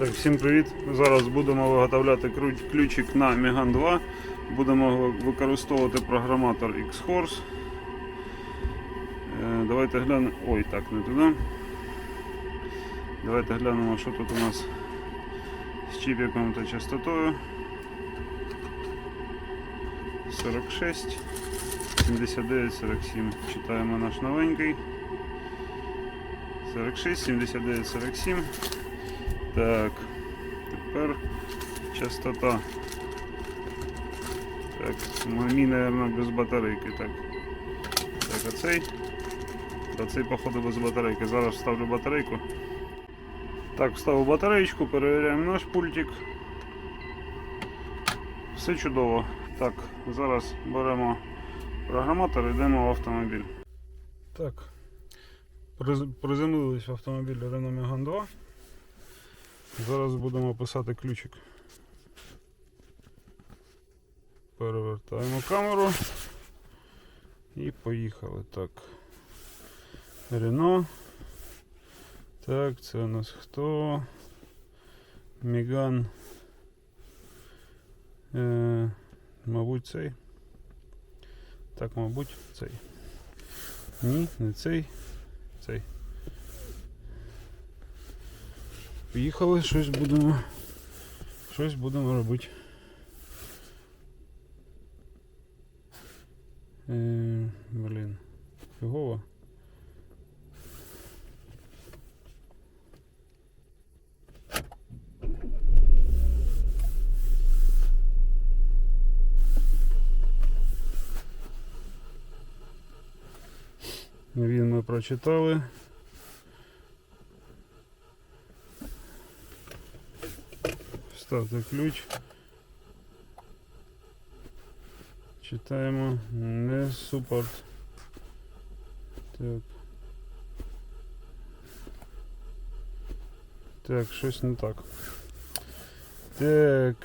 Так, всім привіт! Зараз будемо виготовляти ключик на Megan 2. Будемо використовувати програматор X-Horse. Е, Давайте глянемо. Ой, так, не туди. Давайте глянемо, що тут у нас з чіпіком та частотою. 46, 79, 47. Читаємо наш новенький. 46, 79, 47. Так, тепер частота. Так, мій, мабуть, без батарейки. Так, так а цей. А цей, походу, без батарейки. Зараз вставлю батарейку. Так, вставив батареєчку, перевіряємо наш пультик. Все чудово. Так, зараз беремо програматор і йдемо в автомобіль. Так, приземлились в автомобіль Renault Megane 2. Зараз будемо писати ключик. Перевертаємо камеру і поїхали. Так. Рено. Так, це у нас хто? Міган. Е, мабуть, цей. Так, мабуть, цей. Ні, не цей. Цей. Поїхали, щось будемо. Щось будемо робити. Е, блін. Фігово. Він ми прочитали. Вставте ключ. Читаємо не супорт. Так. Так, щось не так. Так.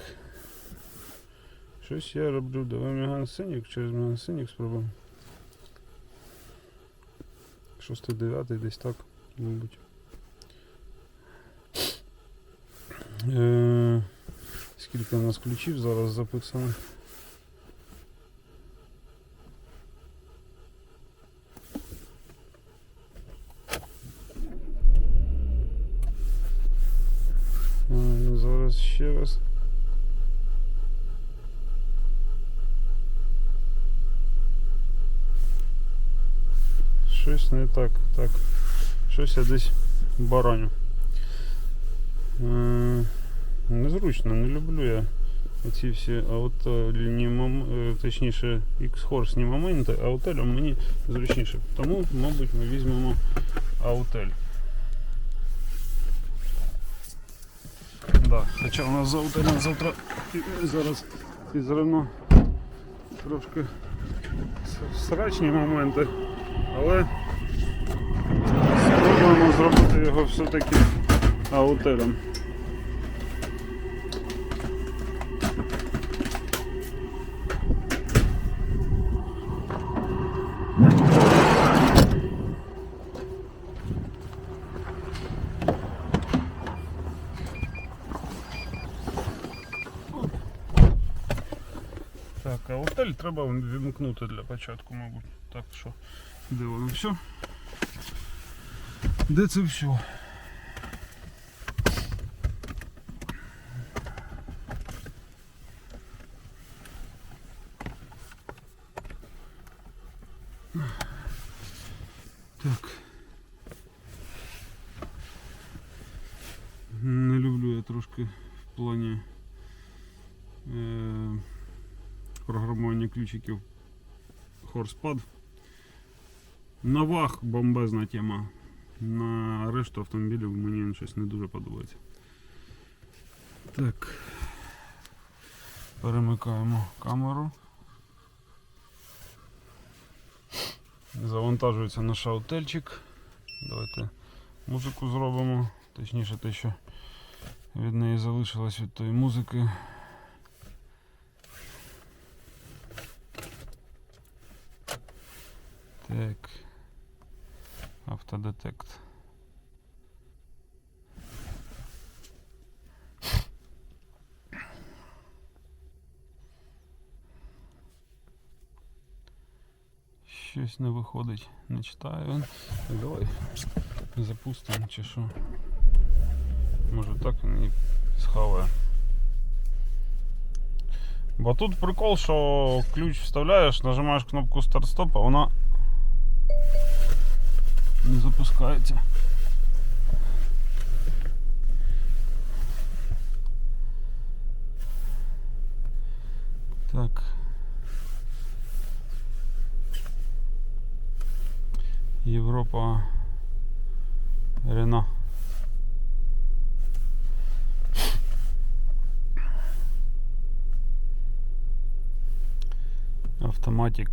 Щось я роблю. Давай Меган Синік через Меган Синік спробуємо. Шостий, дев'ятий, десь так, мабуть. Е, скільки у нас ключів зараз записано? А, ну зараз ще раз. Щось не так. Так. Щось я десь бараню. Незручно, не люблю я оці всі аутоліні мом... е, точніше X-Horse моменти, аутелем мені зручніше. Тому, мабуть, ми візьмемо аутель. Да, хоча у нас за аутелем завтра і- зараз із Рено трошки срачні моменти, але спробуємо зробити його все-таки аутелем. А треба вімкнути для початку, мабуть. Так що, де все? Де це все? Так. Не люблю я трошки в плані. Е- програмування ключиків Хорспад. На ваг бомбезна тема. На решту автомобілів мені щось не дуже подобається. Так. Перемикаємо камеру. Завантажується наш аутельчик. Давайте музику зробимо. Точніше те, що від неї залишилось від тої музики. Так. Автодетект. Щось не виходить, не читаю. Давай запустимо чи що. Може так він і схаває. Бо тут прикол, що ключ вставляєш, нажимаєш кнопку старт-стоп, а вона не запускається. Так. Європа Рено. Автоматик.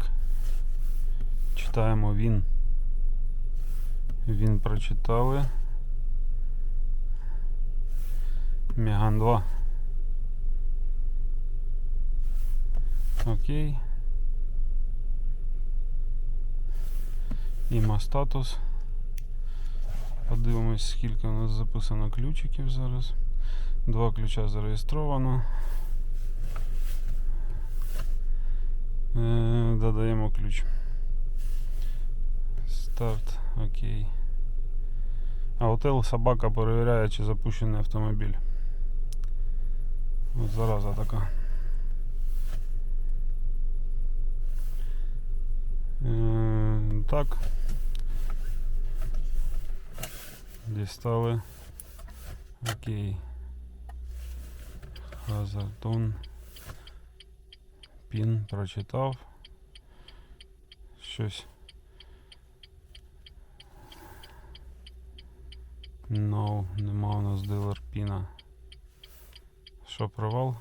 Читаємо він. Він прочитали. Меган 2. Окей. Іма статус. Подивимось, скільки у нас записано ключиків зараз. Два ключа зареєстровано. Е, додаємо ключ. Старт, окей. А отел собака перевіряє, чи запущений автомобіль. От зараза така. Е, так. Дістали. Окей. Хазартон. Пін прочитав. Щось. No, нема у нас дилер піна. Що, провал?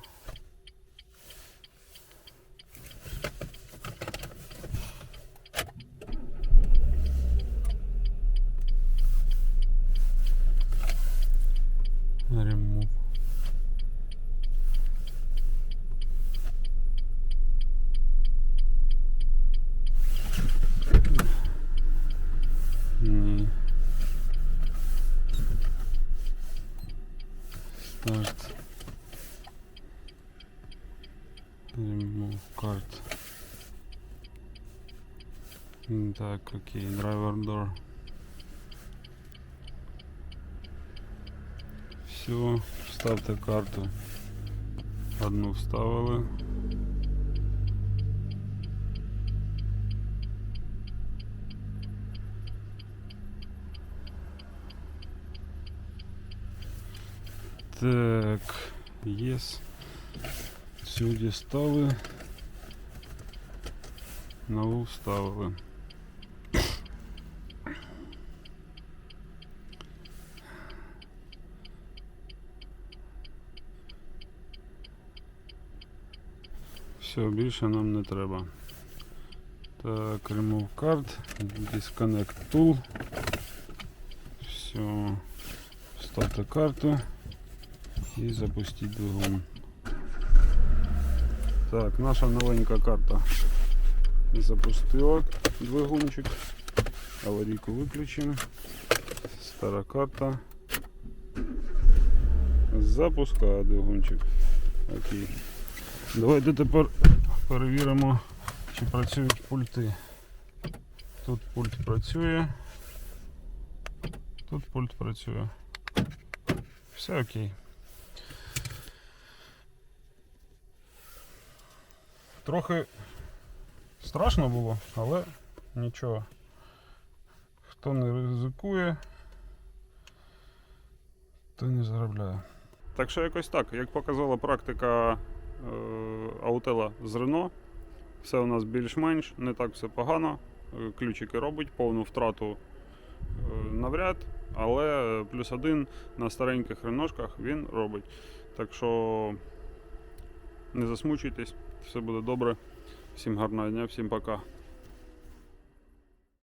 Remove. Card. М, Так, окей, driver door. Все, вставте карту. Одну вставили. Так, єс. Сюди стали. Нову вставили. Все, більше нам не треба. Так, remove card, disconnect tool. Все. Вставте карту і запустіть двигун. Так, наша новенька карта запустила двигунчик. Аварійку виключимо. Стара карта. Запускає двигунчик. Окей. Давайте тепер перевіримо, чи працюють пульти. Тут пульт працює. Тут пульт працює. Все окей. Трохи страшно було, але нічого. Хто не ризикує, той не заробляє. Так що якось так, як показала практика е, Аутела з Рено, все у нас більш-менш, не так все погано. Е, Ключики робить, повну втрату е, навряд, але плюс один на стареньких реношках він робить. Так що не засмучуйтесь, все буде добре. Всім гарного дня, всім пока.